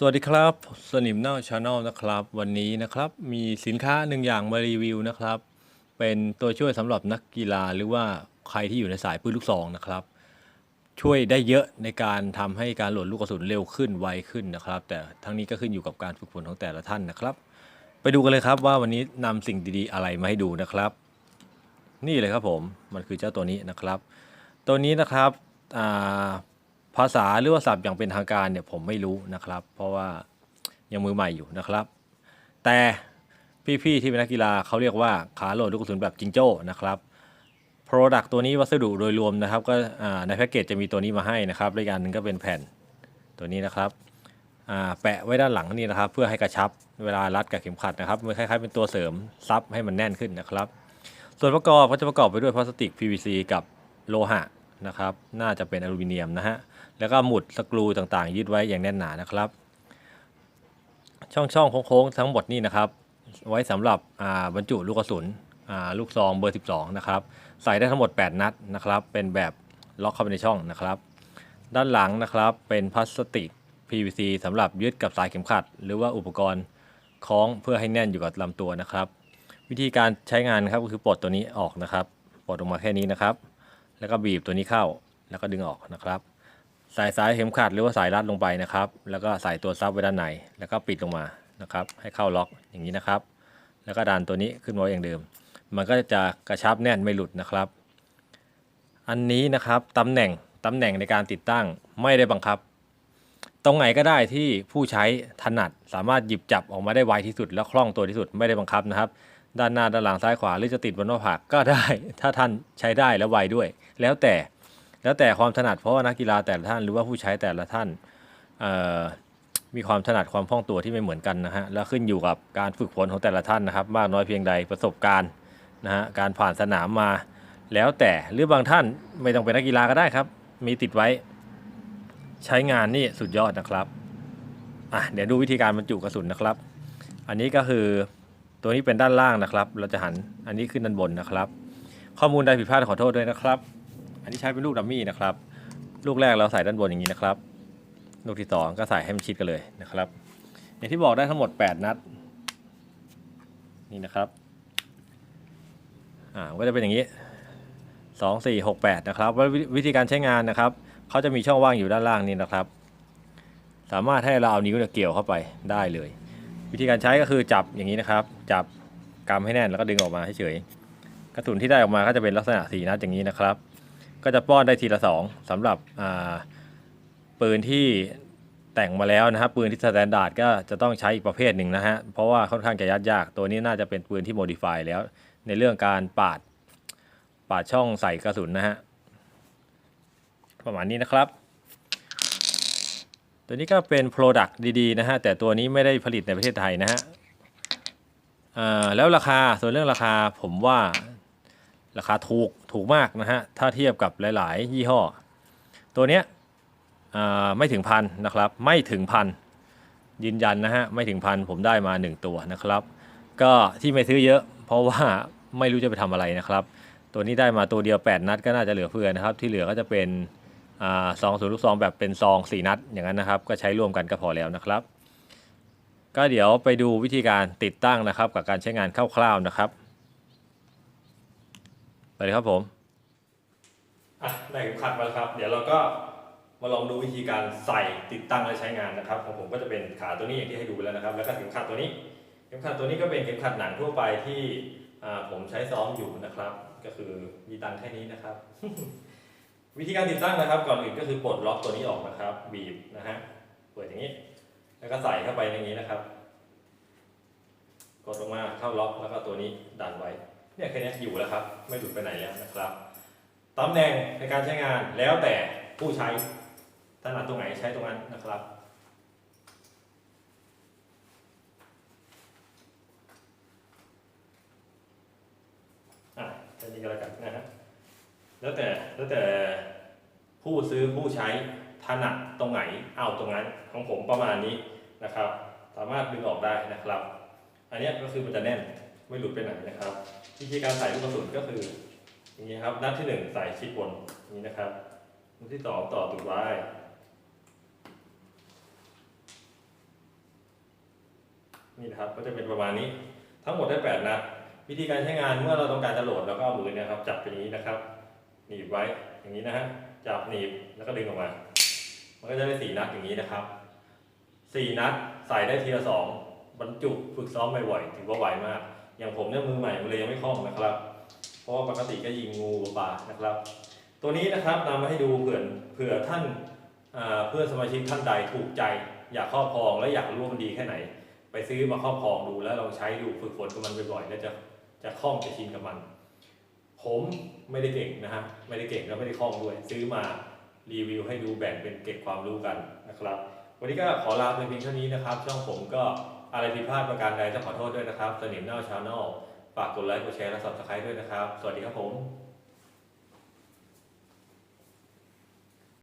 สวัสดีครับสนิมเน่าชาแนลนะครับ วันนี้นะครับมีสินค้าหนึ่งอย่างมารีวิวนะครับ เป็นตัวช่วยสำหรับนักกีฬาหรือว่าใครที่อยู่ในสายปืนลูกซองนะครับ ช่วยได้เยอะในการทำให้การโหลดลูกกระสุนเร็วขึ้นไวขึ้นนะครับ แต่ทั้งนี้ก็ขึ้นอยู่กับการฝึกฝนของแต่ละท่านนะครับ ไปดูกันเลยครับว่าวันนี้นำสิ่งดีๆอะไรมาให้ดูนะครับ นี่เลยครับผมมันคือเจ้าตัวนี้นะครับ ตัวนี้นะครับอ่า ภาษาหรือว่าศัพท์อย่างเป็นทางการเนี่ยผมไม่รู้นะครับ เพราะว่ายังมือใหม่อยู่นะครับ แต่พี่ๆที่เป็นนักกีฬาเขาเรียกว่าขาโหลดลูกกระสุนแบบจิงโจ้นะครับ Product ตัวนี้วัสดุโดยรวมนะครับ ก็ในแพ็กเกจจะมีตัวนี้มาให้นะครับและอีกอันหนึงก็เป็นแผ่นตัวนี้นะครับแปะไว้ด้านหลังนี่นะครับ เพื่อให้กระชับเวลารัดกับเข็มขัดนะครับมันคล้ายๆเป็นตัวเสริมซับให้มันแน่นขึ้นนะครับ ส่วนประกอบก็จะประกอบไปด้วยพลาสติก PVC กับโลหะ นะครับ น่าจะเป็นอลูมิเนียมนะฮะ แล้วก็หมุดสกรูต่างๆ ยึดไว้อย่างแน่นหนานะครับ ช่องๆโค้งๆทั้งหมดนี่นะครับ ไว้สำหรับบรรจุลูกกระสุนลูกซองเบอร์ 12 นะครับ ใส่ได้ทั้งหมด 8 นัดนะครับ เป็นแบบล็อกเข้าไปในช่องนะครับ ด้านหลังนะครับเป็นพลาสติก PVC สำหรับยึดกับสายเข็มขัด หรือว่าอุปกรณ์คล้องเพื่อให้แน่นอยู่กับลำตัวนะครับ วิธีการใช้งานครับก็คือปลดตัวนี้ออกนะครับปลดออกมาแค่นี้นะครับ แล้วก็บีบตัวนี้เข้าแล้วก็ดึงออกนะครับใส่สายเข็มขัดหรือว่าสายรัดลงไปนะครับ แล้วก็ใส่ตัวซับไว้ด้านใน แล้วก็ปิดลงมานะครับ ให้เข้าล็อกอย่างนี้นะครับ แล้วก็ดันตัวนี้ขึ้นมาไวอย่างเดิม มันก็จะกระชับแน่นไม่หลุดนะครับ อันนี้นะครับตำแหน่งตำแหน่งในการติดตั้งไม่ได้บังคับ ตรงไหนก็ได้ที่ผู้ใช้ถนัดสามารถหยิบจับออกมาได้ไวที่สุด และคล่องตัวที่สุดไม่ได้บังคับนะครับ ด้านหน้าด้านหลังซ้ายขวาหรือจะติดบนหน้าผากก็ได้ ถ้าท่านใช้ได้และไวด้วย แล้วแต่แล้วแต่ความถนัดเพราะว่านักกีฬาแต่ละท่านหรือว่าผู้ใช้แต่ละท่านมีความถนัดความคล่องตัวที่ไม่เหมือนกันนะฮะแล้วขึ้นอยู่กับการฝึกฝนของแต่ละท่านนะครับ มากน้อยเพียงใดประสบการณ์นะฮะการผ่านสนามมา แล้วแต่หรือบางท่านไม่ต้องเป็นนักกีฬาก็ได้ครับ มีติดไว้ ใช้งานนี่สุดยอดนะครับอะเดี๋ยวดูวิธีการบรรจุกระสุนนะครับ อันนี้ก็คือ ตัวนี้เป็นด้านล่างนะครับ เราจะหันอันนี้ขึ้นด้านบนนะครับ ข้อมูลใดผิดพลาดขอโทษด้วยนะครับ อันนี้ใช้เป็นลูกดัมมี่นะครับ ลูกแรกเราใส่ด้านบนอย่างนี้นะครับ ลูกที่สองก็ใส่ให้มันชิดกันเลยนะครับ อย่างที่บอกได้ทั้งหมด 8 นัด นี่นะครับอ่าก็จะเป็นอย่างนี้ 2 4 6 8 นะครับว,วิธีการใช้งานนะครับเขาจะมีช่องว่างอยู่ด้านล่างนี่นะครับ สามารถให้เราเอานิ้วเกี่ยวเข้าไปได้เลย วิธีการใช้ก็คือจับอย่างนี้นะครับ จับกำให้แน่นแล้วก็ดึงออกมาเฉยๆกระสุนที่ได้ออกมาก็จะเป็นลักษณะสีนัดอย่างนี้นะครับ ก็จะป้อนได้ทีละสองสำหรับปืนที่แต่งมาแล้วนะครับปืนที่สแตนดาร์ดก็จะต้องใช้อีกประเภทหนึ่งนะฮะเพราะว่าค่อนข้างจะยัดยากตัวนี้น่าจะเป็นปืนที่โมดิฟายแล้ว ในเรื่องการปาดปาดช่องใส่กระสุนนะฮะประมาณนี้นะครับ ตัวนี้ก็เป็น Product ดีๆนะฮะ แต่ตัวนี้ไม่ได้ผลิตในประเทศไทยนะฮะอ่าแล้วราคาส่วนเรื่องราคาผมว่าราคาถูกถูกมากนะฮะ ถ้าเทียบกับหลาย ๆ ยี่ห้อ ตัวเนี้ยอ่าไม่ถึงพันนะครับ ไม่ถึงพันยืนยันนะฮะ ไม่ถึงพันผมได้มา 1 ตัวนะครับ ก็ที่ไม่ซื้อเยอะเพราะว่าไม่รู้จะไปทำอะไรนะครับ ตัวนี้ได้มาตัวเดียว 8 นัดก็น่าจะเหลือเฟือนะครับ ที่เหลือก็จะเป็น ซองศูนย์ลูกซองแบบเป็นซอง 4 นัดอย่างนั้นนะครับ ก็ใช้ร่วมกันก็พอแล้วนะครับ ก็เดี๋ยวไปดูวิธีการติดตั้งนะครับ กับการใช้งานคร่าวๆนะครับไปเลยครับผมอะได้เข็มขัดมาแล้วครับ เดี๋ยวเราก็มาลองดูวิธีการใส่ติดตั้งและใช้งานนะครับของผมก็จะเป็นขาตัวนี้อย่างที่ให้ดูไปแล้วนะครับ แล้วก็เข็มขัดตัวนี้ เข็มขัดตัวนี้ก็เป็นเข็มขัดหนังทั่วไปที่อ่าผมใช้ซ้อมอยู่นะครับ ก็คือมีตังแค่นี้นะครับ วิธีการติดตั้งนะครับ ก่อนอื่นก็คือปลดล็อกตัวนี้ออกนะครับ บีบนะฮะเปิดอย่างนี้ แล้วก็ใส่เข้าไปในนี้นะครับ กดลงมาเข้าล็อกแล้วก็ตัวนี้ดันไว้ เนี่ยแค่นี้อยู่แล้วครับ ไม่หลุดไปไหนแล้วนะครับตำแหน่งในการใช้งานแล้วแต่ผู้ใช้ถนัดตรงไหนใช้ตรงนั้นนะครับอะแค่นี้ก็แล้วกันนะฮะ แล้วแต่แล้วแต่ผู้ซื้อผู้ใช้ถนัดตรงไหนเอาตรงนั้นของผมประมาณนี้นะครับ สามารถดึงออกได้นะครับ อันนี้ก็คือมันจะแน่นไม่หลุดไปไหนนะครับ วิธีการใส่ลูกกระสุนก็คืออย่างนี้ครับนัดที่หนึ่งใส่ชิดบนนี้นะครับนัดที่สองต่อตุดไว้นี่นะครับก็จะเป็นประมาณนี้ทั้งหมดได้ 8 นัดวิธีการใช้งานเมื่อเราต้องการจะโหลดแล้วก็เอามือเนะครับจับเป็นนี้นะครับ หนีบไว้อย่างนี้นะฮะจับหนีบแล้วก็ดึงออกมา มันก็จะได้สี่นัดอย่างนี้นะครับสี่นัดใส่ได้ทีละสองบรรจุฝึกซ้อมบ่อยๆถือว่าไหวมาก อย่างผมเนี่ยมือใหม่มันเลยยังไม่คล่องนะครับ เพราะว่าปกติก็ยิงงูปลานะครับ ตัวนี้นะครับนำมาให้ดูเผื่อเผื่อท่านเพื่อนสมาชิกท่านใดถูกใจ อยากครอบครองและอยากรู้ว่ามันดีแค่ไหน ไปซื้อมาครอบครองดูแล้วลองใช้ดูฝึกฝนกับมันบ่อยๆแล้วจะจะคล่องจะชินกับมัน ผมไม่ได้เก่งนะฮะไม่ได้เก่งแล้วไม่ได้คล่องด้วย ซื้อมารีวิวให้ดูแบ่งเป็นเก็บความรู้กันนะครับ วันนี้ก็ขอลาไปเพียงเท่านี้นะครับ ช่องผมก็อะไรผิดพลาดประการใดจะขอโทษด้วยนะครับสนิมเน่าชาแนลฝากกดไลค์กดแชร์และ subscribe ด้วยนะครับ สวัสดีครับผม